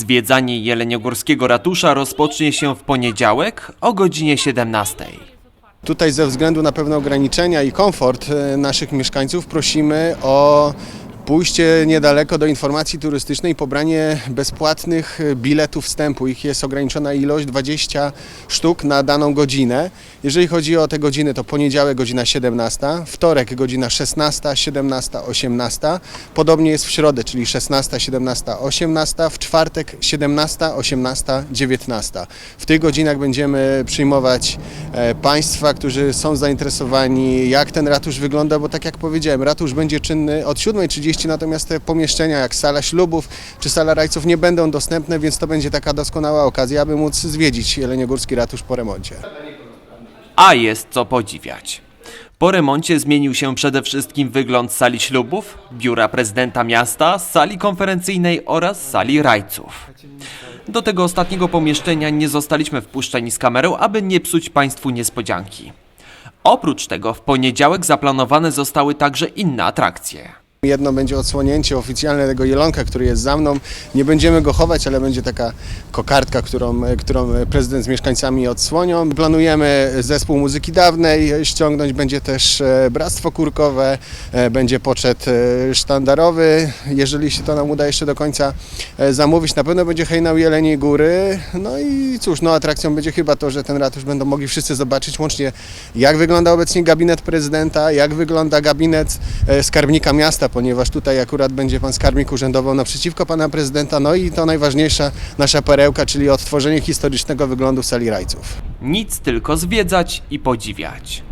Zwiedzanie jeleniogórskiego ratusza rozpocznie się w poniedziałek o godzinie 17. Tutaj ze względu na pewne ograniczenia i komfort e, naszych mieszkańców prosimy o pójście niedaleko do informacji turystycznej pobranie bezpłatnych biletów wstępu. Ich jest ograniczona ilość 20 sztuk na daną godzinę. Jeżeli chodzi o te godziny, to poniedziałek godzina 17, wtorek godzina 16, 17, 18. Podobnie jest w środę, czyli 16, 17, 18, w czwartek 17, 18, 19. W tych godzinach będziemy przyjmować e, Państwa, którzy są zainteresowani, jak ten ratusz wygląda, bo tak jak powiedziałem, ratusz będzie czynny od 7.30, natomiast te pomieszczenia jak sala ślubów czy sala rajców nie będą dostępne, więc to będzie taka doskonała okazja, aby móc zwiedzić Jeleniogórski Ratusz po remoncie. A jest co podziwiać. Po remoncie zmienił się przede wszystkim wygląd sali ślubów, biura prezydenta miasta, sali konferencyjnej oraz sali rajców. Do tego ostatniego pomieszczenia nie zostaliśmy wpuszczeni z kamerą, aby nie psuć Państwu niespodzianki. Oprócz tego w poniedziałek zaplanowane zostały także inne atrakcje. Jedno będzie odsłonięcie oficjalne tego jelonka, który jest za mną. Nie będziemy go chować, ale będzie taka kokardka, którą, którą prezydent z mieszkańcami odsłonią. Planujemy zespół muzyki dawnej ściągnąć, będzie też e, bractwo kurkowe, e, będzie poczet e, sztandarowy. Jeżeli się to nam uda jeszcze do końca zamówić, na pewno będzie hejnał Jeleniej Góry. No i cóż, no atrakcją będzie chyba to, że ten ratusz będą mogli wszyscy zobaczyć, łącznie jak wygląda obecnie gabinet prezydenta, jak wygląda gabinet skarbnika miasta, ponieważ tutaj akurat będzie pan skarbnik urzędował naprzeciwko pana prezydenta, no i to najważniejsza nasza perełka, czyli odtworzenie historycznego wyglądu sali rajców. Nic tylko zwiedzać i podziwiać.